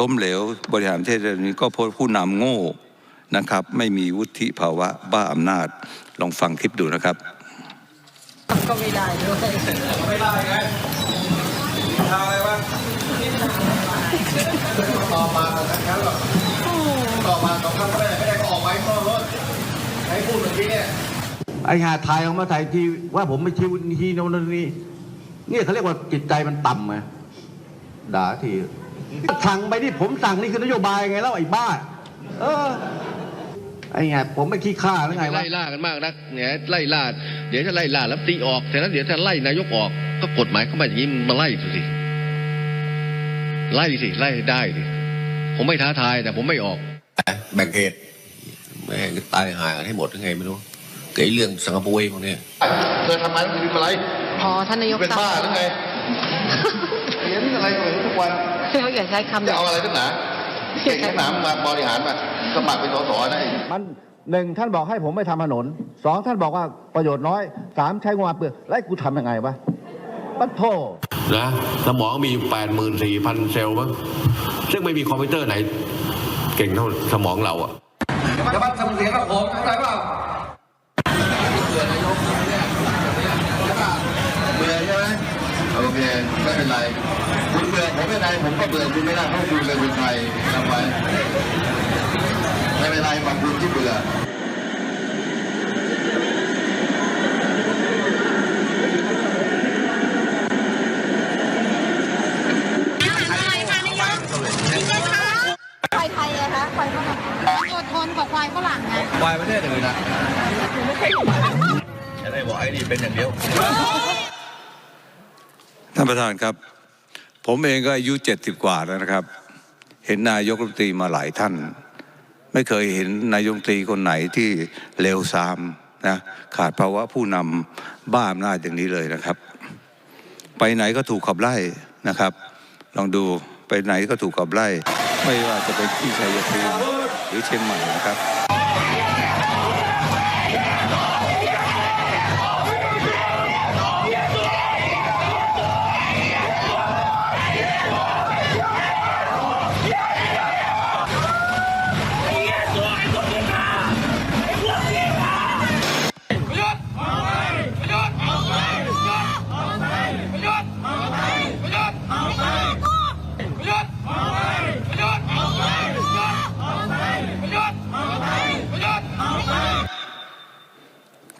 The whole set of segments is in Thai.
ล้มเหลวบริหารประเทศนี้ก็เพราะผู้นำโง่นะครับ ไม่มีวุฒิภาวะบ้าอำนาจลองฟังคลิปดูนะครับ ก็ไม่ได้ด้วยไม่ได้ไงทาอะไรวะต่อมาแต่นั้นครับต่อมาสองครั้งไม่ได้ไม่ได้ก็ออกไว้ข้อรถให้พูดเมื่อกี้เนี่ยไอ้หาถ่ายออกมาถ่ายทีว่าผมไม่ชี้ทีโน่นนี่เนี่ยเขาเรียกว่าจิตใจมันต่ำไงด่าที สั่งไปที่ผมสั่งนี่คือนโยบายไงแล้วไอ้บ้า เออไอ้ไงผมไม่ขี้ข้าหรือไงวะไล่ล่ากันมากนักเนี่ยไล่ล่าเดี๋ยวจะไล่ล่าแล้วตีออกแต่แล้วเดี๋ยวจะไล่นายกออก ก็กฎหมายเข้ามาอย่างนี้มึงมาไล่ดูสิไล่สิไล่ให้ได้ดิผมไม่ท้าทายแต่ผมไม่ออก แบ่งเขตแม่งตายหายกันให้หมดยังไงไม่รู้เกี่ยวกับเรื่องสังกะปุยพวกเนี้ยเธอทำไมต้องพิมพ์อะไร พอท่านนายกเป็นบ้าหรือไง เขียนอะไรก็ไม่รู้ทุกวันเขาอย่าใช้คำจะเอาอะไรตั้งหนาเก่งตั้งหนามาบริหารมาสมัครเป็นสสนะไอ้มันหนึ่งท่านบอกให้ผมไม่ทำถนนสองท่านบอกว่าประโยชน์น้อยสามใช้งบประมาณเปลือกแล้วกูทำยังไงวะปัดโทนะสมองมีอยู่แปดหมื่นสี่พันเซลล์มั้งซึ่งไม่มีคอมพิวเตอร์ไหน เก่งเท่าสมองเราอะจะมาทำเสียงกับผมเข้าใจเปล่าเบื่อใช่ไหมโอเคไม่ เป็นไร คุณเบื่อผมไม่เป็นไรผมก็เบื่อคุณไม่ได้เพราะคุณเป็นคนไทยจำไว้ไม่เป็นไรฝั่งคุณที่เบื่อควายไทยอะคะควายฝรั่งอดทนกว่าควายฝรั่งไงวายประเทศอื่นนะจะได้บอกไอ้นี่เป็นอย่างเดียว ท่านประธานครับ ผมเองก็อายุเจ็ดสิบกว่าแล้วนะครับ เห็นนายกรัฐมนตรีมาหลายท่าน ไม่เคยเห็นนายกรัฐมนตรีคนไหนที่เลวทรามนะขาดภาวะผู้นำบ้าอำนาจอย่างนี้เลยนะครับ ไปไหนก็ถูกขับไล่นะครับ ลองดูไปไหนก็ถูกขับไล่ ไม่ว่าจะเป็นที่ชัยภูมิหรือเชียงใหม่นะครับ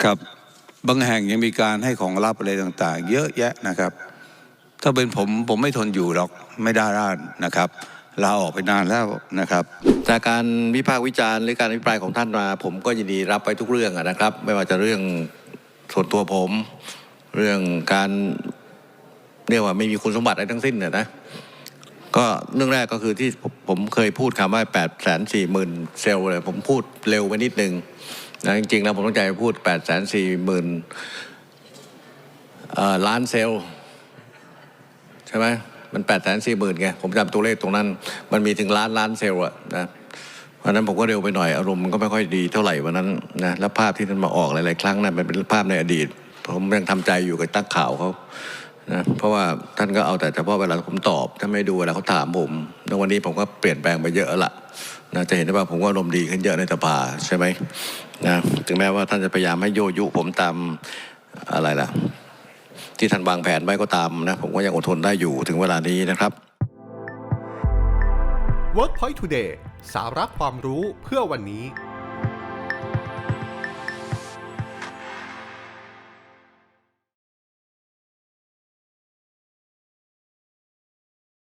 ครับ บางแห่งยังมีการให้ของลับอะไรต่างๆ เยอะแยะนะครับ ถ้าเป็นผมผมไม่ทนอยู่หรอกไม่ได้ด้านนะครับลาออกไปนานแล้วนะครับ จากการวิพากษ์วิจารณ์หรือการอภิปรายของท่านมา ผมก็ยินดีรับไปทุกเรื่องนะครับ ไม่ว่าจะเรื่องส่วนตัวผม เรื่องการเรียกว่าไม่มีคุณสมบัติอะไรทั้งสิ้นเนี่ยนะ ก็เรื่องแรกก็คือที่ผมเคยพูดคำว่า8ปดแสนสี่หมื่นเซลล์เลยผมพูดเร็วไปนิดนึงนะจริงๆแล้วผมต้องใจพูด8ปดแสนสี่หมื่นล้านเซลล์ใช่ไหมมันแปดแสนสี่หมื่นไงผมจำตัวเลขตรงนั้น มันมีถึงล้านล้านเซลล์อะนะเพราะนั้นผมก็เร็วไปหน่อยอารมณ์มันก็ไม่ค่อยดีเท่าไหร่วันนั้นนะแล้วภาพที่ท่านมาออกหลายๆครั้งนะมันเป็นภาพในอดีต ผมยังทำใจอยู่กับตักข่าวเขา นะเพราะว่าท่านก็เอาแต่เฉพาะเวลาผมตอบถ้านไม่ดูเวลาเขาถามผมแล้ววันนี้ผมก็เปลี่ยนแปลงไปเยอะละนะจะเห็นได้ว่าผมก็อารมดีขึ้นเยอะในสภาใช่ไหมนะถึงแม้ว่าท่านจะพยายามให้โยยุผมตามอะไรล่ะ ที่ท่านวางแผนไว้ก็ตามนะผมก็ยังอดทนได้อยู่ถึงเวลานี้นะครับ WorkPoint Today สาระความรู้เพื่อวันนี้